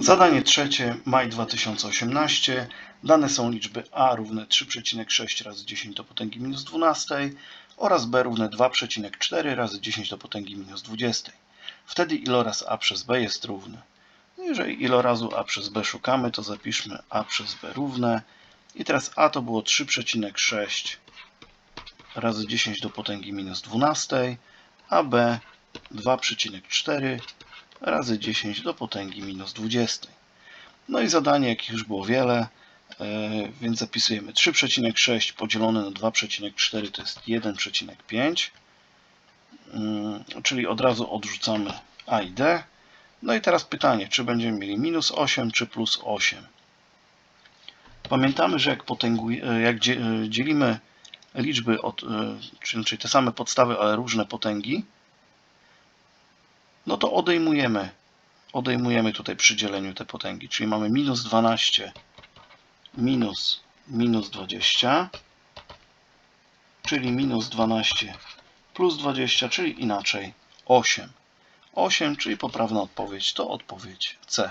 Zadanie trzecie, maj 2018. Dane są liczby a równe 3,6 razy 10 do potęgi minus 12 oraz b równe 2,4 razy 10 do potęgi minus 20. Wtedy iloraz a przez b jest równy. No Jeżeli ilorazu a przez b szukamy, to zapiszmy a przez b równe. I teraz a to było 3,6 razy 10 do potęgi minus 12, a b 2,4 razy 10 do potęgi minus 20. No i zadanie, jakich już było wiele, e, więc zapisujemy 3,6 podzielone na 2,4 to jest 1,5, Mm, czyli od razu odrzucamy a i d. No i teraz pytanie, czy będziemy mieli minus 8 czy plus 8. Pamiętamy, że jak, e, jak e, dzielimy liczby, od, czyli te same podstawy, ale różne potęgi, no to odejmujemy, odejmujemy tutaj przy dzieleniu te potęgi. Czyli mamy minus 12 minus minus 20, czyli minus 12 plus 20, czyli inaczej 8. 8, czyli poprawna odpowiedź to odpowiedź C.